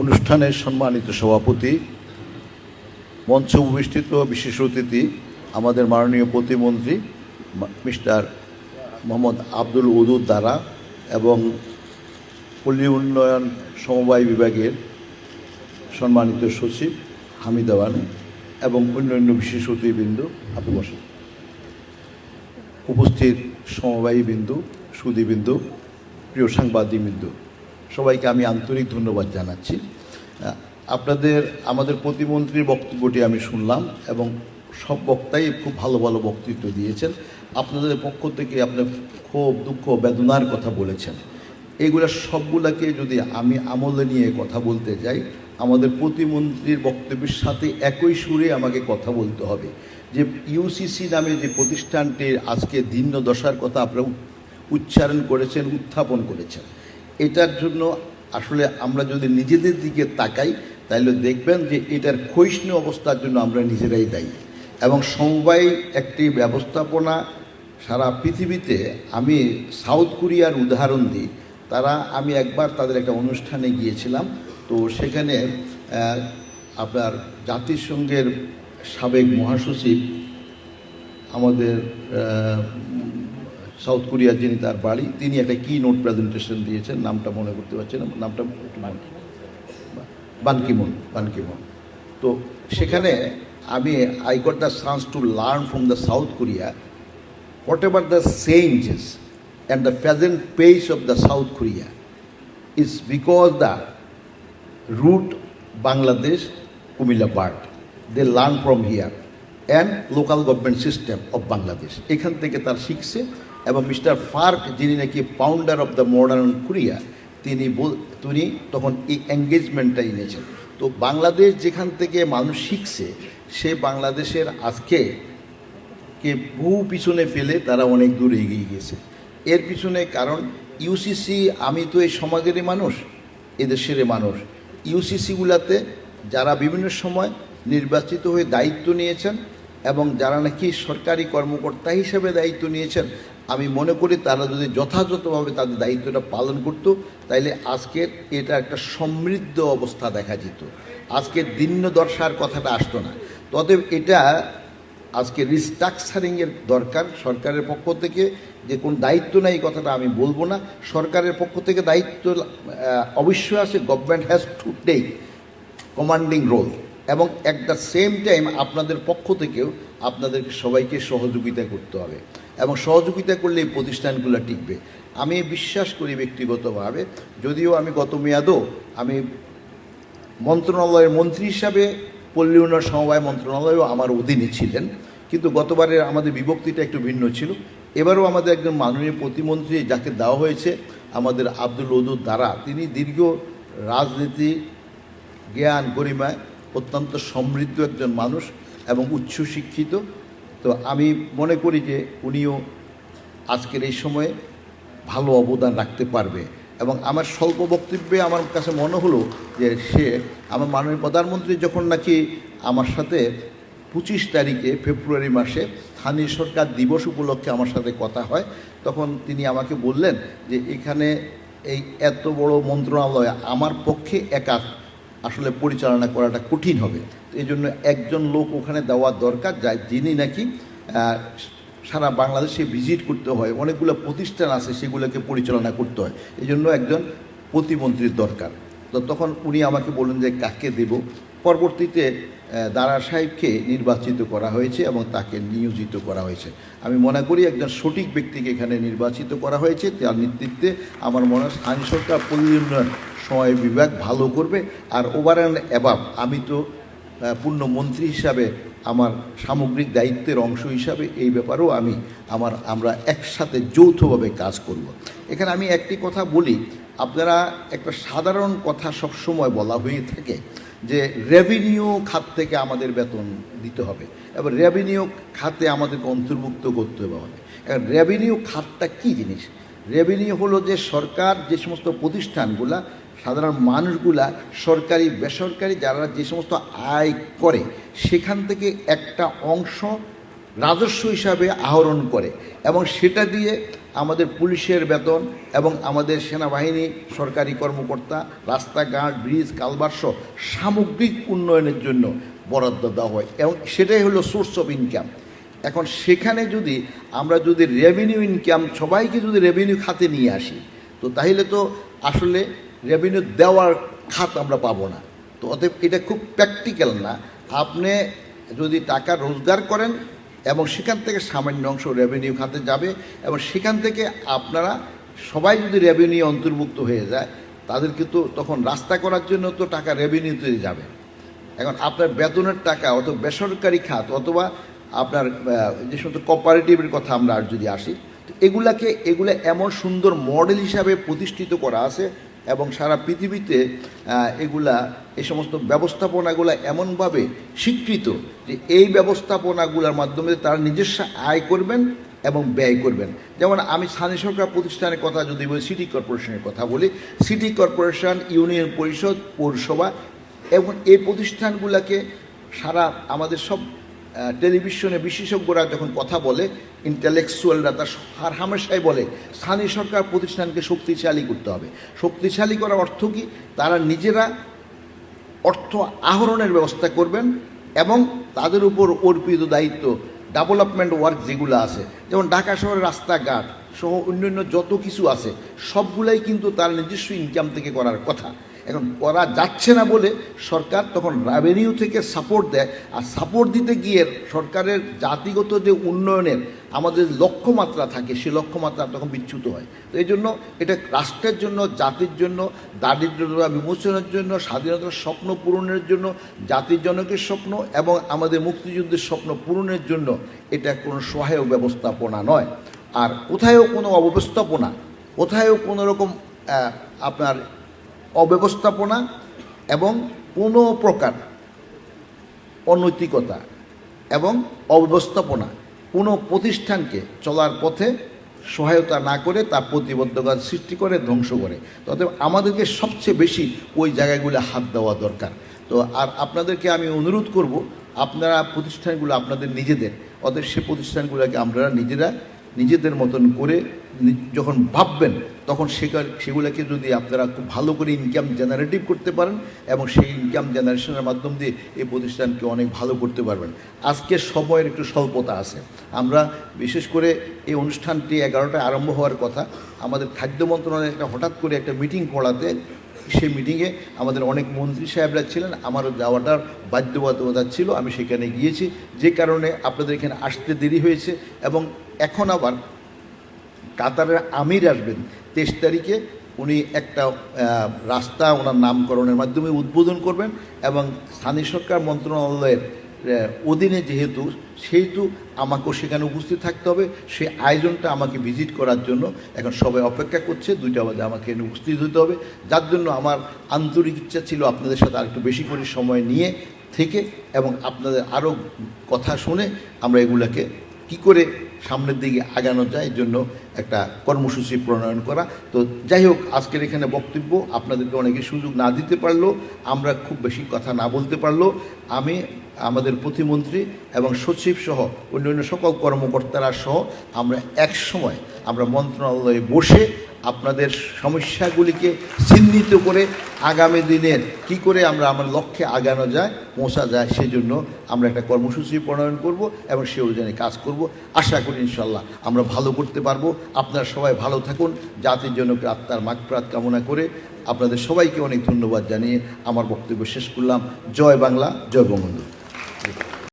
অনুষ্ঠানের সম্মানিত সভাপতি, মঞ্চে উপবিষ্টিত বিশেষ অতিথি, আমাদের মাননীয় প্রতিমন্ত্রী, মিস্টার মোহাম্মদ আব্দুল উদুদ দ্বারা এবং পল্লী উন্নয়ন সমবায় বিভাগের সম্মানিত সচিব হামিদা বানু এবং অন্যান্য বিশেষ অতিথিবৃন্দ আপনি উপস্থিত সমবায়ী বিন্দু সুদীবিন্দু প্রিয় সাংবাদিকবৃন্দু। সবাইকে আমি আন্তরিক ধন্যবাদ জানাচ্ছি। আপনাদের, আমাদের প্রতিমন্ত্রীর বক্তব্যটি আমি শুনলাম এবং সব বক্তাই খুব ভালো ভালো বক্তৃত্ব দিয়েছেন। আপনাদের পক্ষ থেকে আপনার ক্ষোভ দুঃখ বেদনার কথা বলেছেন। এগুলো সবগুলাকে যদি আমি আমলে নিয়ে কথা বলতে যাই, আমাদের প্রতিমন্ত্রীর বক্তব্যের সাথে একই সুরে আমাকে কথা বলতে হবে। যে ইউসিসি নামে যে প্রতিষ্ঠানটির আজকে দীর্ণ দশার কথা আপনারা উচ্চারণ করেছেন, উত্থাপন করেছেন এটার জন্য আসলে আমরা যদি নিজেদের দিকে তাকাই, তাহলে দেখবেন যে এটার ক্ষয়িষ্ণু অবস্থার জন্য আমরা নিজেরাই দায়ী। এবং সমবায় একটি ব্যবস্থাপনা সারা পৃথিবীতে, আমি সাউথ কোরিয়ার উদাহরণ দিই। তারা, আমি একবার তাদের একটা অনুষ্ঠানে গিয়েছিলাম, তো সেখানে আপনার জাতিসংঘের সাবেক মহাসচিব আমাদের সাউথ কোরিয়ার যিনি তার বাড়ি, তিনি একটা কি নোট প্রেজেন্টেশন দিয়েছেন, নামটা মনে করতে পারছি না, নামটা মনে- বানকিমন বানকিমন তো সেখানে আমি I got the chance to learn from the South Korea whatever the changes and the present pace of the South Korea is because the root Bangladesh Comilla part they learn from here and local government system of Bangladesh এখান থেকে তার শিখছে এবং mister Park, যিনি নাকি founder of the modern Korea তিনি বল- তিনি তখন এই এঙ্গেজমেন্টটা এনেছেন। তো বাংলাদেশ যেখান থেকে মানুষ শিখছে, সে বাংলাদেশের আজকে কে বহু পিছনে ফেলে তারা অনেক দূর এগিয়ে গেছে এর পিছনে কারণ ইউসিসি আমি তো এই সমাজেরই মানুষ, এদেশেরই মানুষ। ইউসিসিগুলাতে যারা বিভিন্ন সময় নির্বাচিত হয়ে দায়িত্ব নিয়েছেন এবং যারা নাকি সরকারি কর্মকর্তা হিসেবে দায়িত্ব নিয়েছেন আমি মনে করি তারা যদি যথাযথভাবে তাদের দায়িত্বটা পালন করতো, তাইলে আজকের এটা একটা সমৃদ্ধ অবস্থা দেখা যেত। আজকে দিন্য দর্শার কথাটা আসতো না। তবে এটা আজকে রিস্ট্রাকচারিংয়ের দরকার সরকারের পক্ষ থেকে। যে কোন দায়িত্ব নেই এই কথাটা আমি বলব না। সরকারের পক্ষ থেকে দায়িত্ব অবশ্যই আছে government has to take commanding role এবং অ্যাট দ্য সেম টাইম আপনাদের পক্ষ থেকেও আপনাদেরকে সবাইকে সহযোগিতা করতে হবে। এবং সহযোগিতা করলে এই প্রতিষ্ঠানগুলো টিকবে। আমি বিশ্বাস করি ব্যক্তিগতভাবে, যদিও আমি গত মেয়াদও আমি মন্ত্রণালয়ের মন্ত্রী হিসাবে পল্লী উন্নয়ন সমবায় মন্ত্রণালয়ও আমার অধীনে ছিলেন। কিন্তু গতবারের আমাদের বিভক্তিটা একটু ভিন্ন ছিল। এবারও আমাদের একজন মাননীয় প্রতিমন্ত্রী যাকে দেওয়া হয়েছে, আমাদের আব্দুল ওদুদ দ্বারা তিনি দীর্ঘ রাজনীতি, জ্ঞান গরিমায় অত্যন্ত সমৃদ্ধ একজন মানুষ এবং উচ্চ শিক্ষিত তো আমি মনে করি যে উনিও আজকের এই সময়ে ভালো অবদান রাখতে পারবে এবং আমার স্বল্প বক্তব্যে আমার কাছে মনে হলো যে সে আমার মাননীয় প্রধানমন্ত্রী যখন নাকি আমার সাথে পঁচিশ তারিখে ফেব্রুয়ারি মাসে স্থানীয় সরকার দিবস উপলক্ষে আমার সাথে কথা হয়, তখন তিনি আমাকে বললেন যে এখানে এই এত বড় মন্ত্রণালয় আমার পক্ষে একা আসলে পরিচালনা করাটা কঠিন হবে। এই জন্য একজন লোক ওখানে দেওয়া দরকার যায় যিনি নাকি সারা বাংলাদেশে ভিজিট করতে হয়, অনেকগুলো প্রতিষ্ঠান আছে সেগুলোকে পরিচালনা করতে হয়। এই জন্য একজন প্রতিমন্ত্রীর দরকার। তো তখন উনি আমাকে বললেন যে, কাকে দেব? পরবর্তীতে দারা সাহেবকে নির্বাচিত করা হয়েছে এবং তাকে নিয়োজিত করা হয়েছে আমি মনে করি একজন সঠিক ব্যক্তিকে এখানে নির্বাচিত করা হয়েছে, তার নেতৃত্বে আমার মনে হয় স্থানীয় সরকার পল্লী উন্নয়ন সময় বিভাগ ভালো করবে আর ওভার অ্যান্ড অ্যাবাভ আমি তো পূর্ণ মন্ত্রী হিসাবে আমার সামগ্রিক দায়িত্বের অংশ হিসাবে এই ব্যাপারেও আমি আমার, আমরা একসাথে যৌথভাবে কাজ করব। এখানে আমি একটি কথা বলি আপনারা একটা সাধারণ কথা সবসময় বলা হয়ে থাকে যে রেভিনিউ খাত থেকে আমাদের বেতন দিতে হবে। এবার রেভিনিউ খাতে আমাদেরকে অন্তর্ভুক্ত করতে হবে এবার রেভিনিউ খাতটা কী জিনিস? রেভিনিউ হলো যে সরকার যে সমস্ত প্রতিষ্ঠানগুলা, সাধারণ মানুষগুলা, সরকারি, বেসরকারি যারা যে সমস্ত আয় করে, সেখান থেকে একটা অংশ রাজস্ব হিসাবে আহরণ করে এবং সেটা দিয়ে আমাদের পুলিশের বেতন এবং আমাদের সেনাবাহিনী, সরকারি কর্মকর্তা, রাস্তাঘাট, ব্রিজ কালবার্স সামগ্রিক উন্নয়নের জন্য বরাদ্দ দেওয়া হয় এবং সেটাই হলো সোর্স অফ ইনকাম এখন সেখানে যদি আমরা যদি রেভিনিউ ইনকাম সবাইকে যদি রেভিনিউ খাতে নিয়ে আসি, তো তাহলে তো আসলে রেভিনিউ দেওয়ার খাত আমরা পাবো না। তো অতএব এটা খুব প্র্যাকটিক্যাল না। আপনি যদি টাকা রোজগার করেন এবং সেখান থেকে সামান্য অংশ রেভিনিউ খাতে যাবে এবং সেখান থেকে আপনারা সবাই যদি রেভিনিউ অন্তর্ভুক্ত হয়ে যায়, তাদের কিন্তু তখন রাস্তা করার জন্য তো টাকা রেভিনিউতে যাবে। এখন আপনার বেতনের টাকা অথবা বেসরকারি খাত অথবা আপনার যে সমস্ত কোপারেটিভের কথা আমরা আর যদি আসি, তো এগুলাকে, এগুলো এমন সুন্দর মডেল হিসাবে প্রতিষ্ঠিত করা আছে এবং সারা পৃথিবীতে এগুলা এই সমস্ত ব্যবস্থাপনাগুলো এমনভাবে স্বীকৃত যে এই ব্যবস্থাপনাগুলোর মাধ্যমে তারা নিজস্ব আয় করবেন এবং ব্যয় করবেন। যেমন আমি স্থানীয় সরকার প্রতিষ্ঠানের কথা যদি বলি, সিটি কর্পোরেশনের কথা বলি, সিটি কর্পোরেশন, ইউনিয়ন পরিষদ, পৌরসভা এবং এই প্রতিষ্ঠানগুলোকে সারা আমাদের সব টেলিভিশনে বিশেষজ্ঞরা যখন কথা বলে ইন্টালেকচুয়ালরা তার হার হামেশাই বলে, স্থানীয় সরকার প্রতিষ্ঠানকে শক্তিশালী করতে হবে। শক্তিশালী করার অর্থ কি? তারা নিজেরা অর্থ আহরণের ব্যবস্থা করবেন এবং তাদের উপর অর্পিত দায়িত্ব ডেভেলপমেন্ট ওয়ার্ক যেগুলো আছে, যেমন ঢাকা শহরের রাস্তাঘাট সহ অন্যান্য যত কিছু আছে, সবগুলাই কিন্তু তার নিজস্ব ইনকাম থেকে করার কথা। এখন করা যাচ্ছে না বলে সরকার তখন রেভিনিউ থেকে সাপোর্ট দেয়। আর সাপোর্ট দিতে গিয়ে সরকারের জাতিগত যে উন্নয়নের আমাদের লক্ষ্যমাত্রা থাকে, সেই লক্ষ্যমাত্রা তখন বিচ্যুত হয়। তো এই জন্য এটা রাষ্ট্রের জন্য, জাতির জন্য, দারিদ্রতা বিমোচনের জন্য, স্বাধীনতার স্বপ্ন পূরণের জন্য, জাতির জনকের স্বপ্ন এবং আমাদের মুক্তিযুদ্ধের স্বপ্ন পূরণের জন্য এটা কোনো সহায়ক ব্যবস্থাপনা নয়। আর কোথায়ও কোনো অব্যবস্থাপনা, কোথায়ও কোনো রকম আপনার অব্যবস্থাপনা এবং কোনো প্রকার অনৈতিকতা এবং অব্যবস্থাপনা কোনো প্রতিষ্ঠানকে চলার পথে সহায়তা না করে তার প্রতিবদ্ধকতা সৃষ্টি করে, ধ্বংস করে। অতএব আমাদেরকে সবচেয়ে বেশি ওই জায়গাগুলো হাত দেওয়া দরকার। তো আর আপনাদেরকে আমি অনুরোধ করব, আপনারা প্রতিষ্ঠানগুলো আপনাদের নিজেদের, অতএব সে প্রতিষ্ঠানগুলোকে আপনারা নিজেরা নিজেদের মতন করে যখন ভাববেন, তখন সেখান সেগুলোকে যদি আপনারা খুব ভালো করে ইনকাম জেনারেটিভ করতে পারেন এবং সেই ইনকাম জেনারেশনের মাধ্যম দিয়ে এই প্রতিষ্ঠানকে অনেক ভালো করতে পারবেন। আজকের সময়ের একটু স্বল্পতা আছে। আমরা বিশেষ করে এই অনুষ্ঠানটি এগারোটায় আরম্ভ হওয়ার কথা। আমাদের খাদ্য মন্ত্রণালয় একটা হঠাৎ করে একটা মিটিং করাতে, সেই মিটিংয়ে আমাদের অনেক মন্ত্রী সাহেবরা ছিলেন, আমারও যাওয়াটার বাধ্যবাধকতা ছিল, আমি সেখানে গিয়েছি। যে কারণে আপনাদের এখানে আসতে দেরি হয়েছে এবং এখন আবার কাতারের আমির আসবেন। তেইশ তারিখে উনি একটা রাস্তা ওনার নামকরণের মাধ্যমে উদ্বোধন করবেন এবং স্থানীয় সরকার মন্ত্রণালয়ের অধীনে যেহেতু, সেহেতু আমাকেও সেখানে উপস্থিত থাকতে হবে। সেই আয়োজনটা আমাকে ভিজিট করার জন্য এখন সবাই অপেক্ষা করছে। দুইটা বাজে আমাকে উপস্থিত হতে হবে। যার জন্য আমার আন্তরিক ইচ্ছা ছিল আপনাদের সাথে আরেকটু বেশি করে সময় নিয়ে থেকে এবং আপনাদের আরও কথা শুনে আমরা এগুলাকে কি করে সামনের দিকে আগানো যায় জন্য একটা কর্মসূচি প্রণয়ন করা। তো যাই হোক, আজকের এখানে বক্তব্য, আপনাদেরকে অনেকে সুযোগ না দিতে পারল আমরা খুব বেশি কথা না বলতে পারল আমি, আমাদের প্রতিমন্ত্রী এবং সচিব সহ অন্যান্য সকল কর্মকর্তারা সহ আমরা এক সময় আমরা মন্ত্রণালয়ে বসে আপনাদের সমস্যাগুলিকে চিহ্নিত করে আগামী দিনের কি করে আমরা আমার লক্ষ্যে আগানো যায়, পৌঁছা যায়, সেজন্য আমরা একটা কর্মসূচি প্রণয়ন করব এবং সে অনুযায়ী কাজ করব। আশা করি ইনশাল্লাহ আমরা ভালো করতে পারব। আপনারা সবাই ভালো থাকুন, জাতির জন্য আত্মার মাগপ্রাত কামনা করে আপনাদের সবাইকে অনেক ধন্যবাদ জানিয়ে আমার বক্তব্য শেষ করলাম। জয় বাংলা, জয় বঙ্গবন্ধু।